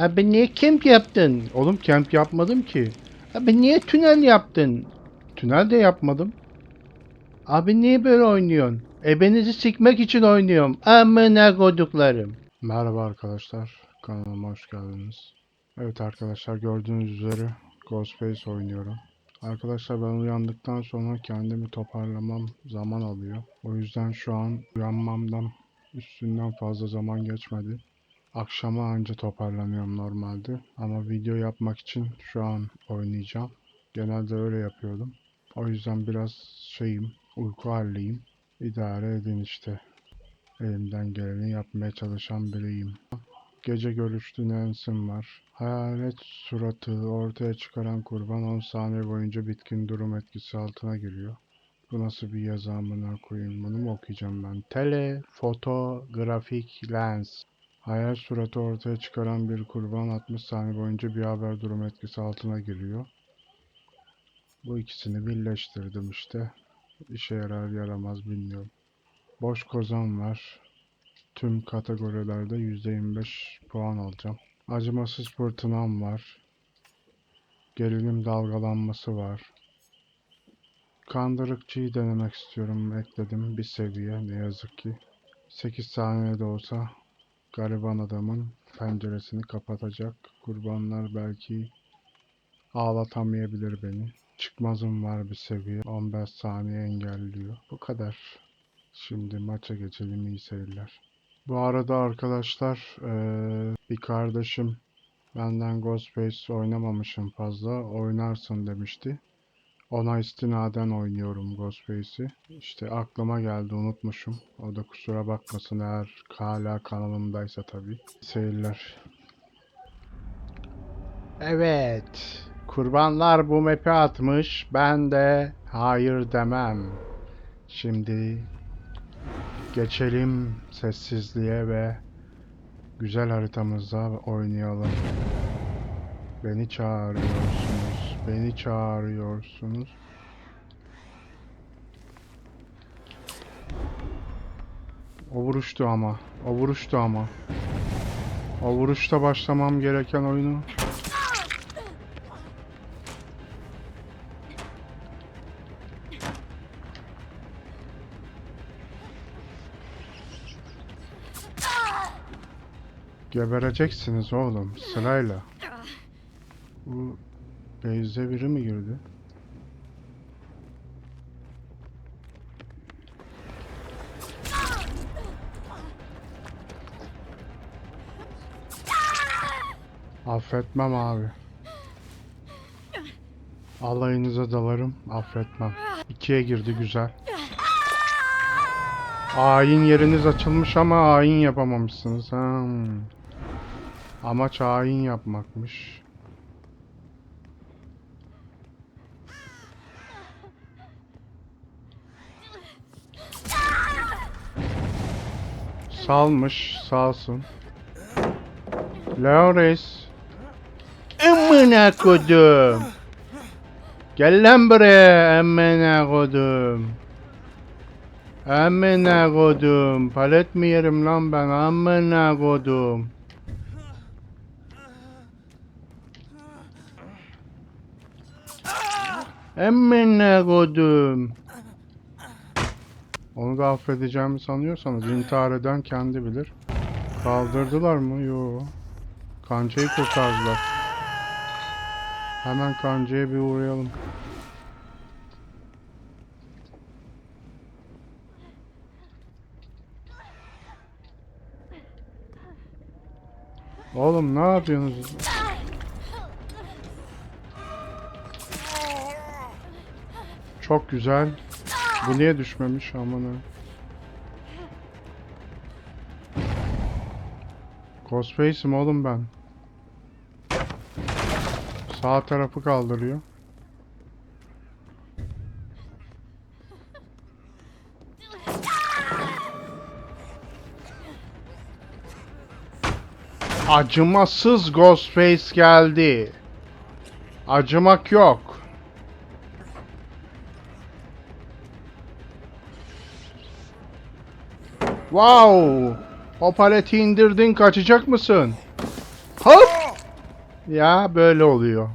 Abi niye kamp yaptın? Oğlum kamp yapmadım ki. Abi niye tünel yaptın? Tünel de yapmadım. Abi niye böyle oynuyorsun? Ebenizi sikmek için oynuyorum. Amına koduklarım. Merhaba arkadaşlar. Kanalıma hoş geldiniz. Evet arkadaşlar gördüğünüz üzere Ghostface oynuyorum. Arkadaşlar ben uyandıktan sonra kendimi toparlamam zaman alıyor. O yüzden şu an uyanmamdan üstünden fazla zaman geçmedi. Akşama anca toparlanıyorum normalde. Ama video yapmak için şu an oynayacağım. Genelde öyle yapıyordum. O yüzden biraz şeyim, uyku halliyim. İdare edin işte. Elimden geleni yapmaya çalışan biriyim. Gece görüşlü Nancy'm var. Hayalet suratı ortaya çıkaran kurban 10 saniye boyunca bitkin durum etkisi altına giriyor. Bu nasıl bir yazı amına koyayım bunu mu okuyacağım ben? Tele, foto, lens. Hayal suratı ortaya çıkaran bir kurban 60 saniye boyunca bir haber durum etkisi altına giriyor. Bu ikisini birleştirdim işte. İşe yarar yaramaz bilmiyorum. Boş kozan var. Tüm kategorilerde %25 puan alacağım. Acımasız fırtınam var. Gerilim dalgalanması var. Kandırıkçıyı denemek istiyorum. Ekledim bir seviye ne yazık ki. 8 saniyede olsa gariban adamın penceresini kapatacak. Kurbanlar belki ağlatamayabilir beni. Çıkmazım var bir seviye. 15 saniye engelliyor. Bu kadar. Şimdi maça geçelim iyi seyirler. Bu arada arkadaşlar eee, bir kardeşim benden Ghostface oynamamışım fazla oynarsın demişti. Ona istinaden oynuyorum Ghostface'i. İşte aklıma geldi unutmuşum. O da kusura bakmasın eğer hala kanalımdaysa tabii. Seyirler. Evet. Kurbanlar bu map'i atmış. Ben de hayır demem. Şimdi geçelim sessizliğe ve güzel haritamızda oynayalım. Beni çağırıyorsunuz. Beni çağırıyorsunuz. O vuruştu ama. O vuruştu ama. O vuruşta başlamam gereken oyunu. Gebereceksiniz oğlum sırayla. Bu base'e biri mi girdi? Affetmem abi. Alayınıza dalarım, affetmem. İkiye girdi güzel. Ayin yeriniz açılmış ama ayin yapamamışsınız. Hmm. Amaç ayin yapmakmış. Salmış, salsın. Lawrence. Amına kodum. Gel lan buraya amına kodum. Amına kodum. Palet mi yerim lan ben amına kodum. Amına kodum. Onu da affedeceğimi sanıyorsanız intihar eden kendi bilir. Kaldırdılar mı? Yo. Kancayı kurtardılar. Hemen kancaya bir uğrayalım. Oğlum ne yapıyorsunuz? Çok güzel. Bu niye düşmemiş aman ha. Ghostface'im oğlum ben. Sağ tarafı kaldırıyor. Acımasız Ghostface geldi. Acımak yok. Wow! O paleti indirdin kaçacak mısın? Hop! Ya böyle oluyor.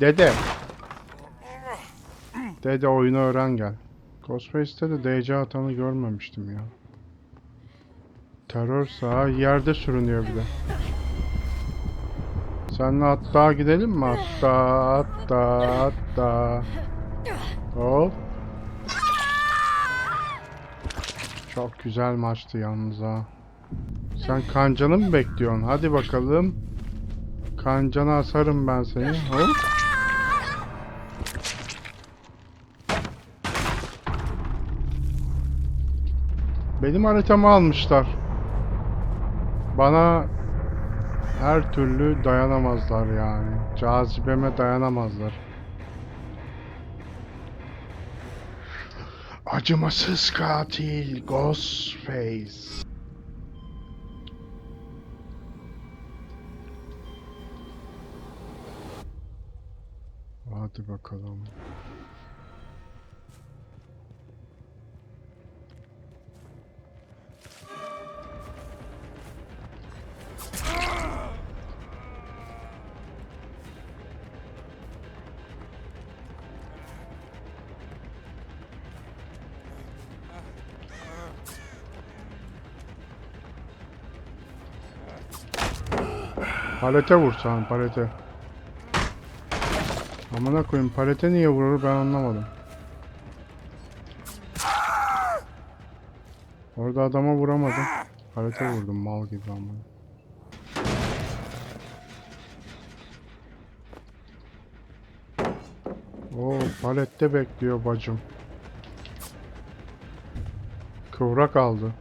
Dede. Dede oyunu öğren gel. Ghostface'te de DC atanı görmemiştim ya. Terör sağı yerde sürünüyor bir de. Seninle hatta gidelim mi? Hatta hatta hatta. Hop. Çok güzel maçtı yalnız ha. Sen kancanı mı bekliyorsun? Hadi bakalım. Kancana asarım ben seni. Hop. Benim haritamı almışlar. Bana her türlü dayanamazlar yani. Cazibeme dayanamazlar. Acımasız katil Ghostface. Hadi bakalım. Palete vursan palete. Amına koyayım palete niye vurur ben anlamadım. Orada adama vuramadım. Palete vurdum mal gibi ama. Oo palette bekliyor bacım. Kıvrak aldı.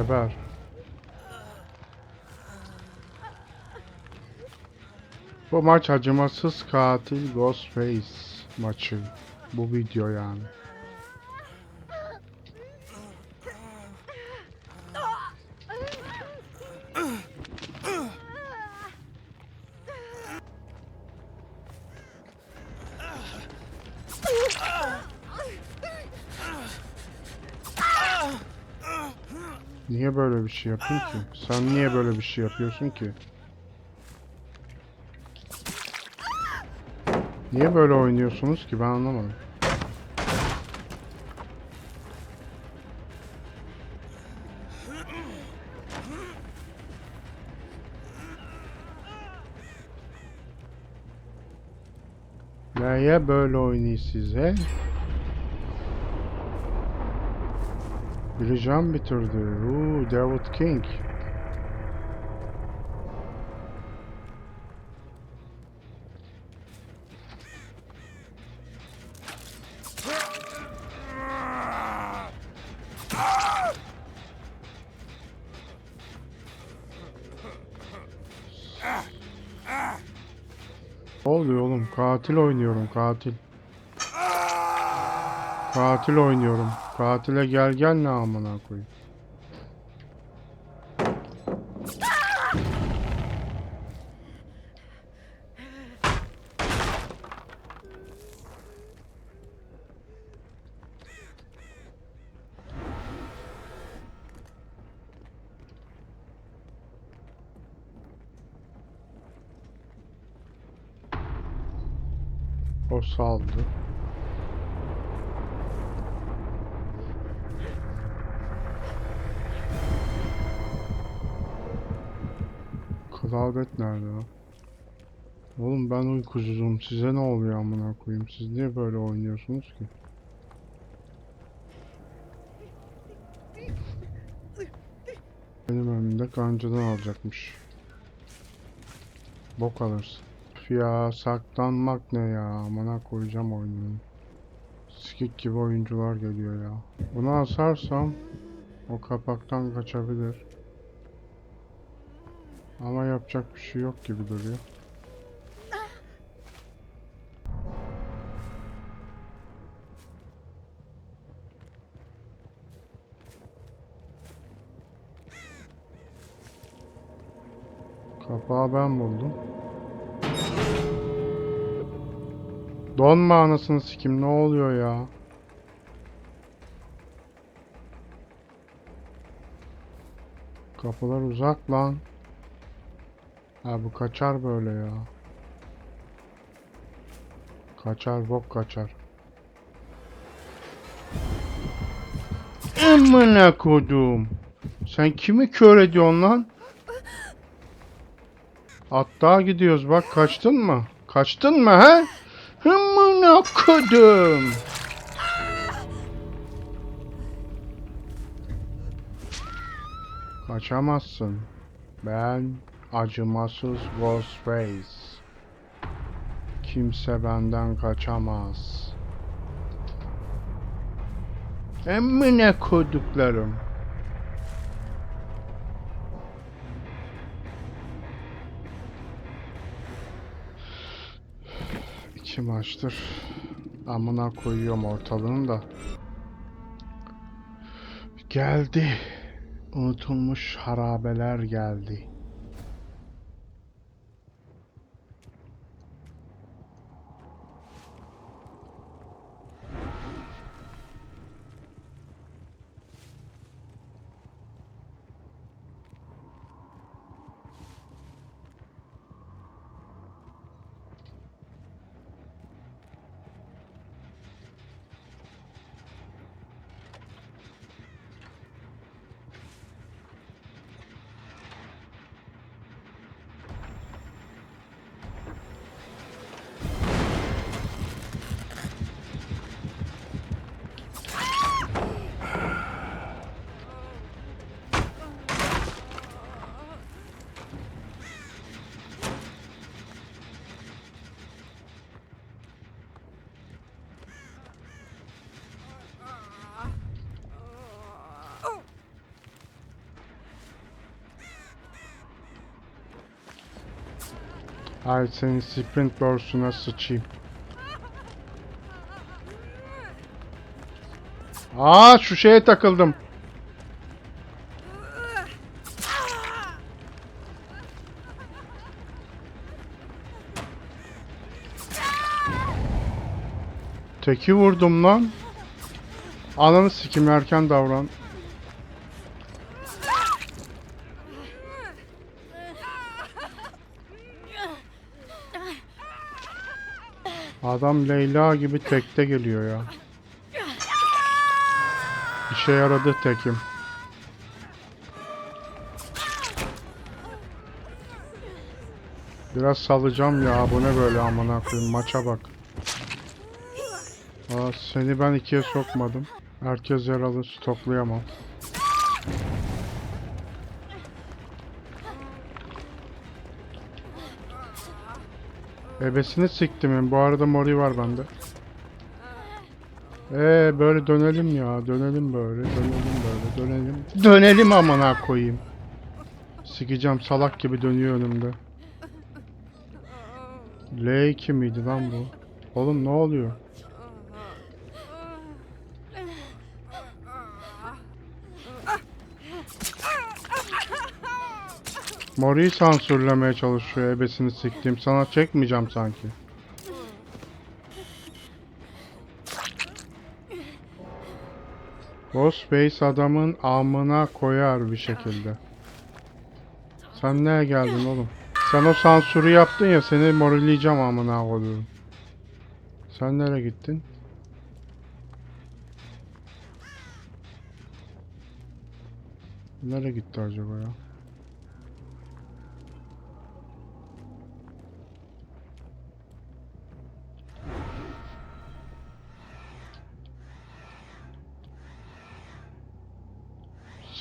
Geber. Bu maç acımasız katil Ghostface maçı. Bu video yani. Şey yapayım ki? Sen niye böyle bir şey yapıyorsun ki? Niye böyle oynuyorsunuz ki ben anlamadım. Neye böyle oynuyorsunuz he? Can bitirdi. Uuu David King. Oluyor oğlum? Katil oynuyorum katil. Katil oynuyorum. Katile gel gel ne amına koyayım. O saldı. Klavret nerede lan? Oğlum ben uykusuzum. Size ne oluyor amına koyayım? Siz niye böyle oynuyorsunuz ki? Benim önümde kancadan alacakmış. Bok alırsın. Ya saklanmak ne ya? Amına koyacağım oyunu. Sik Keklik gibi oyuncular geliyor ya. Bunu asarsam o kapaktan kaçabilir. Ama yapacak bir şey yok gibi duruyor. Kapağı ben buldum. Donma anasını sikim ne oluyor ya? Kapılar uzak lan. Ha bu kaçar böyle ya. Kaçar bok kaçar. Amına kodum. Sen kimi kör ediyorsun lan? Hatta gidiyoruz bak kaçtın mı? Kaçtın mı he? Amına kodum. Kaçamazsın. Ben acımasız Ghostface. Kimse benden kaçamaz. Emmine koduklarım. İki maçtır. Amına koyuyorum ortalığını da. Geldi. Unutulmuş harabeler geldi. Ay senin sprint borsuna sıçayım. Aa şu şeye takıldım. Teki vurdum lan. Ananı sikim erken davran. Adam Leyla gibi tekte geliyor ya. İşe yaradı tekim. Biraz salacağım ya bu ne böyle amına koyayım maça bak. Aa, seni ben ikiye sokmadım. Herkes yaralı stoklayamam. Ebesini siktimin. Bu arada mori var bende. Ee böyle dönelim ya. Dönelim böyle. Dönelim böyle. Dönelim. Dönelim amına koyayım. Sikeceğim salak gibi dönüyor önümde. L2 miydi lan bu? Oğlum ne oluyor? Mori'yi sansürlemeye çalışıyor ebesini siktiğim. Sana çekmeyeceğim sanki. Ghostface adamın amına koyar bir şekilde. Sen neye geldin oğlum? Sen o sansürü yaptın ya seni morilleyeceğim amına koyuyorum. Sen nereye gittin? Nereye gitti acaba ya?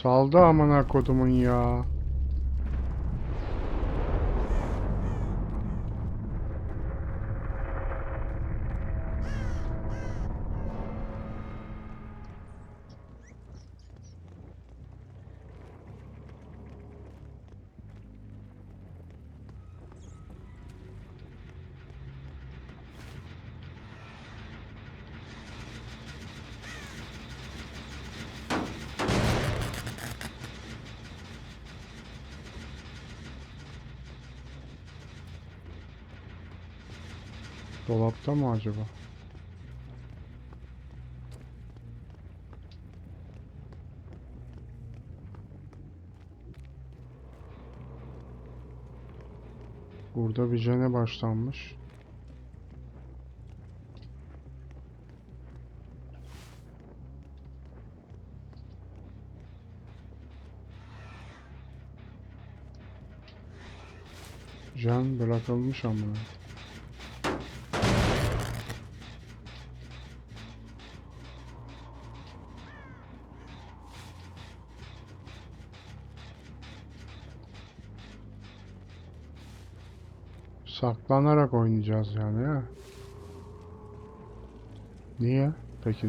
Saldı amına kodumun ya. Dolapta mı acaba? Burada bir cene başlanmış. Can bırakılmış ama. Saklanarak oynayacağız yani ya. Niye? Peki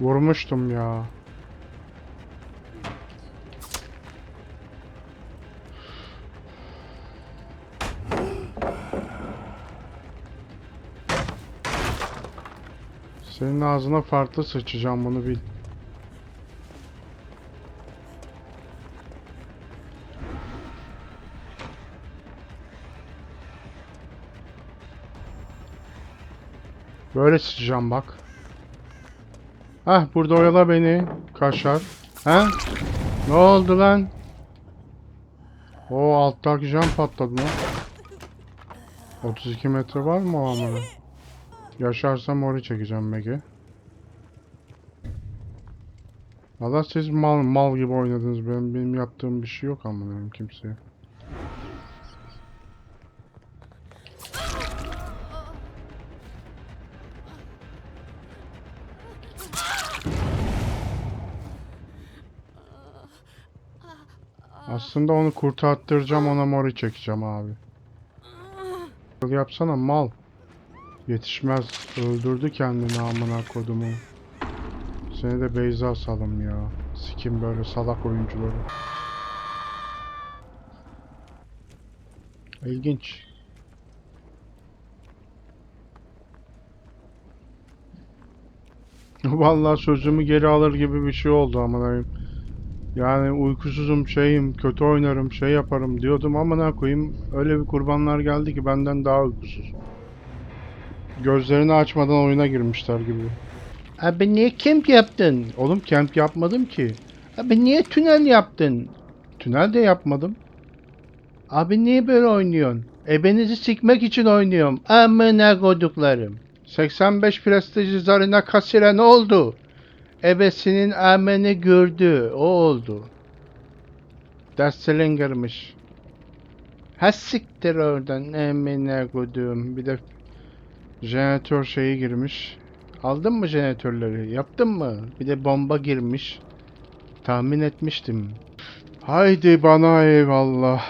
vurmuştum ya. Senin ağzına farklı sıçacağım bunu bil. Böyle sıçacağım bak. Hah burada oyala beni. Kaşar. Ha? Ne oldu lan? O alttaki cam patladı lan. 32 metre var mı o amına? Yaşarsam orayı çekeceğim Megi. Valla siz mal mal gibi oynadınız. Benim, benim yaptığım bir şey yok amına kimseye. Aslında onu kurtarttıracağım ona mori çekeceğim abi. Yapsana mal. Yetişmez. Öldürdü kendini amına kodumu. Seni de Beyza salım ya. Sikim böyle salak oyuncuları. İlginç. Vallahi sözümü geri alır gibi bir şey oldu amına. Yani uykusuzum şeyim, kötü oynarım, şey yaparım diyordum ama ne koyayım öyle bir kurbanlar geldi ki benden daha uykusuz. Gözlerini açmadan oyuna girmişler gibi. Abi niye camp yaptın? Oğlum camp yapmadım ki. Abi niye tünel yaptın? Tünel de yapmadım. Abi niye böyle oynuyorsun? Ebenizi sikmek için oynuyorum. Amına koduklarım. 85 prestij zarına kasire ne oldu? Ebesinin ameni gördü. O oldu. Derslinger'mış. Ha siktir oradan emine kodum. Bir de jeneratör şeyi girmiş. Aldın mı jeneratörleri? Yaptın mı? Bir de bomba girmiş. Tahmin etmiştim. Haydi bana eyvallah.